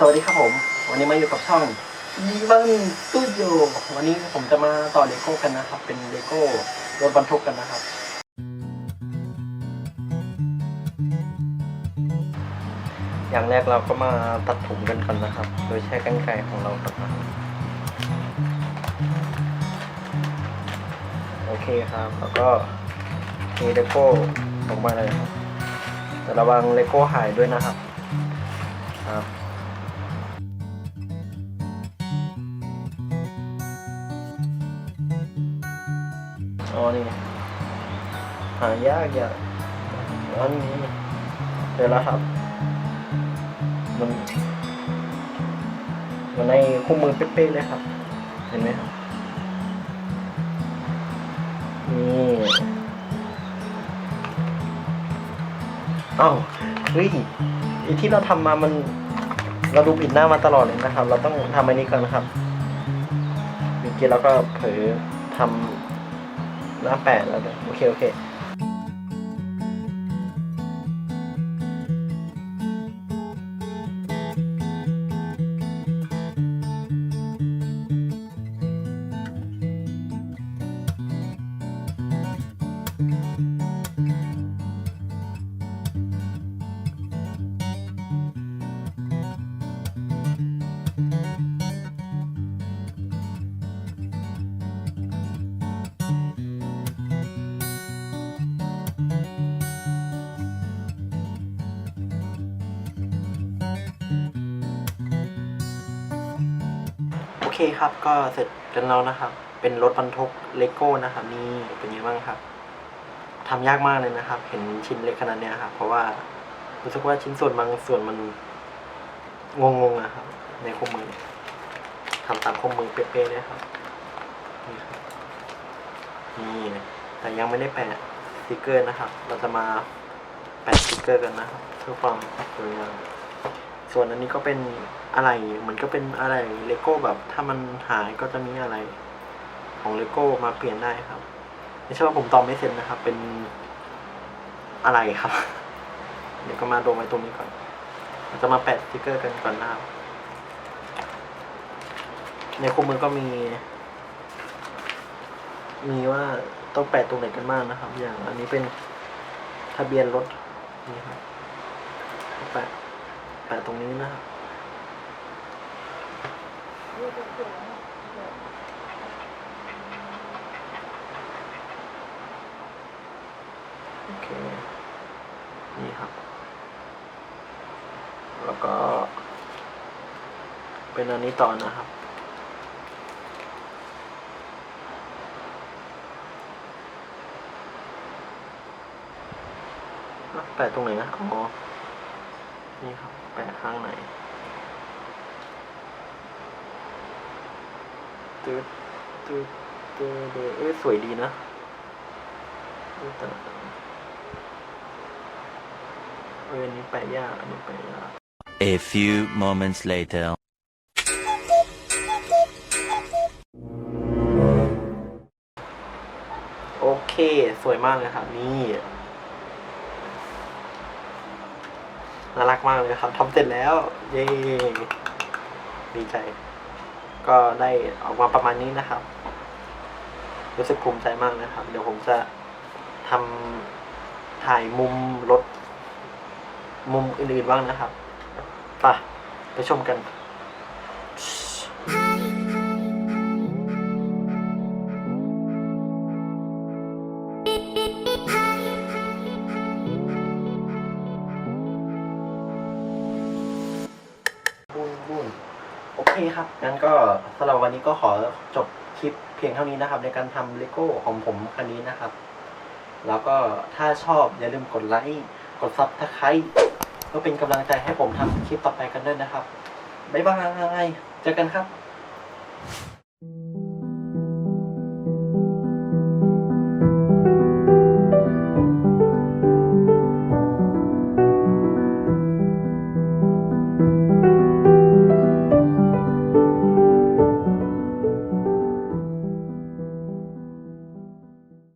สวัสดีครับผม วันนี้มาอยู่กับช่อง e v a n Studio วันนี้ผมจะมาต่อเลโก้กันนะครับ เป็นเลโก้รถบรรทุกกันนะครับ อย่างแรกเราก็มาตัดถุงกันก่อนนะครับ โดยใช้กรรไกรของเราก่อนนะโอเคครับ แล้วก็มีเลโก้ออกมาเลยครับแต่ระวังเลโก้หายด้วยนะครับครับ อ๋อนี่หายากอย่ากอันนี้เจอแล้วครับ มันมันในคู่มือเป๊ะๆเลยครับ เห็นไหมครับนี่เอ้าเฮ้ยไอที่เราทำมามันเราดูผิดหน้ามาตลอดเลยนะครับ เราต้องทำอันนี้ก่อนนะครับเมื่อกี้เราก็เผลอทำ หน้าแปดแล้วด้วยโอเคโอเค เคครับ ก็เสร็จกันแล้วนะครับ เป็นรถบรรทุกเลโก้นะครับ นี่เป็นยังไงบ้างครับทำยากมากเลยนะครับ เห็นชิ้นเล็กขนาดเนี้ยครับ เพราะว่ารู้สึกว่าชิ้นส่วนบางส่วนมันงงๆนะครับ ในคู่มือทำตามคู่มือเป๊ะๆเลยครับนี่ครับนี่แต่ยังไม่ได้แปะสติกเกอร์นะครับ เราจะมาแปะสติกเกอร์กันนะครับเพื่อความสวยงาม ส่วนอันนี้ก็เป็นอะไรเหมือนก็เป็นอะไรเลโก้แบบ ถ้ามันหายก็จะมีอะไร ของเลโก้มาเปลี่ยนได้ครับไม่ใช่ว่าผมตอบไม่เสร็จนะครับ เป็นอะไรครับ เดี๋ยวก็มาดูไว้ตรงนี้ก่อนเราจะมาแปะสติกเกอร์กันก่อนนะครับในคู่มือก็มี มีว่าต้องแปะตรงไหนกันบ้างนะครับ อย่างอันนี้เป็นทะเบียนรถนี่ครับแปะ แปะตรงนี้นะโอเค นี่ครับ แล้วก็ เป็นอันนี้ต่อนะครับ แปะตรงไหนนะ อ๋อ นี่ครับ แปะข้างในตืดตืดตืดตืดเอ้ยสวยดีนะเอ้ยแต่เอ้ยอันนี้แปะยากอันนี้แปะยาก A few moments later. โอเค สวยมากเลยครับ นี่ น่ารักมากเลยครับทำเสร็จแล้ว เย้ดีใจ ก็ได้ออกมาประมาณนี้นะครับ รู้สึกภูมิใจมากนะครับ เดี๋ยวผมจะทำถ่ายมุมรถ มุมอื่นๆบ้างนะครับไปไปชมกัน บุญบุญโอเคครับงั้นก็สำหรับวันนี้ก็ขอจบคลิปเพียงเท่านี้นะครับ ในการทำเลโก้ของผมคันนี้นะครับ แล้วก็ถ้าชอบอย่าลืมกดไลค์กดซับสไครต์เพื่อเป็นกำลังใจให้ผมทำคลิปต่อไปกันด้วยนะครับบ๊ายบายเจอกันครับ